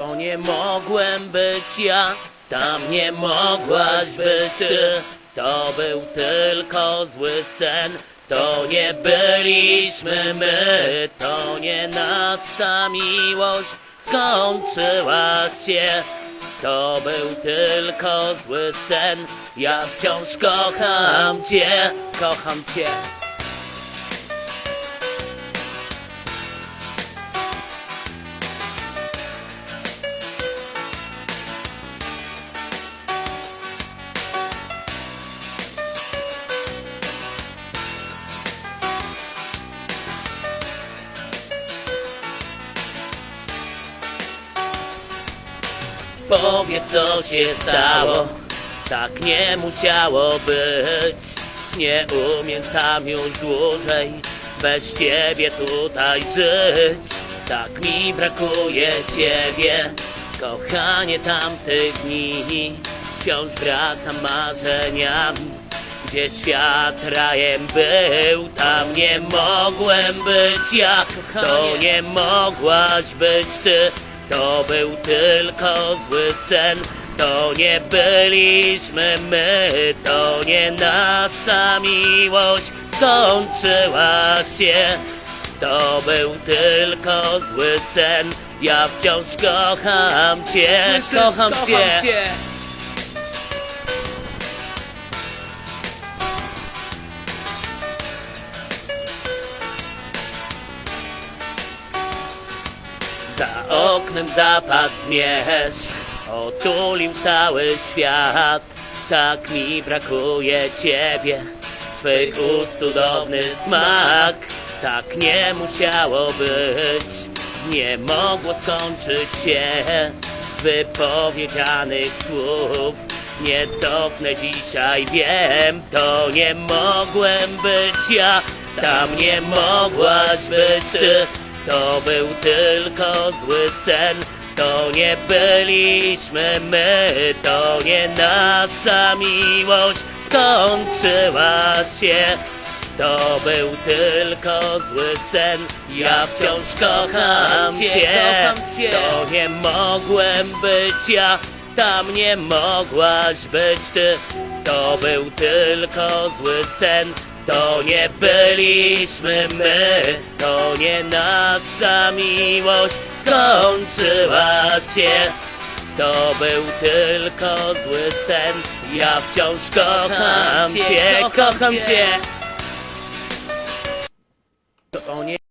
To nie mogłem być ja, tam nie mogłaś być ty. To był tylko zły sen, to nie byliśmy my, to nie nasza miłość skończyła się. To był tylko zły sen, ja wciąż kocham cię, kocham cię. Powiedz co się stało. Tak nie musiało być. Nie umiem sam już dłużej Bez ciebie tutaj żyć. Tak mi brakuje ciebie. Kochanie tamtych dni Wciąż wracam marzeniami gdzie świat rajem był, tam nie mogłem być. Ja, to nie mogłaś być ty, to był tylko zły sen, to nie byliśmy my, to nie nasza miłość skończyła się, to był tylko zły sen, ja wciąż kocham cię, kocham cię. Za oknem zapadł zmierzch, otulił cały świat. Tak mi brakuje ciebie, twych ust cudowny smak. Tak nie musiało być, nie mogło skończyć się wypowiedzianych słów. Nie cofnę dzisiaj, wiem, to nie mogłem być ja, tam nie mogłaś być ty. To był tylko zły sen, to nie byliśmy my, to nie nasza miłość skończyła się. To był tylko zły sen, ja wciąż kocham cię, to nie mogłem być ja, tam nie mogłaś być ty, to był tylko zły sen, to nie byliśmy my, to nie nasza miłość skończyła się. To był tylko zły sen, ja wciąż kocham cię, kocham cię. To nie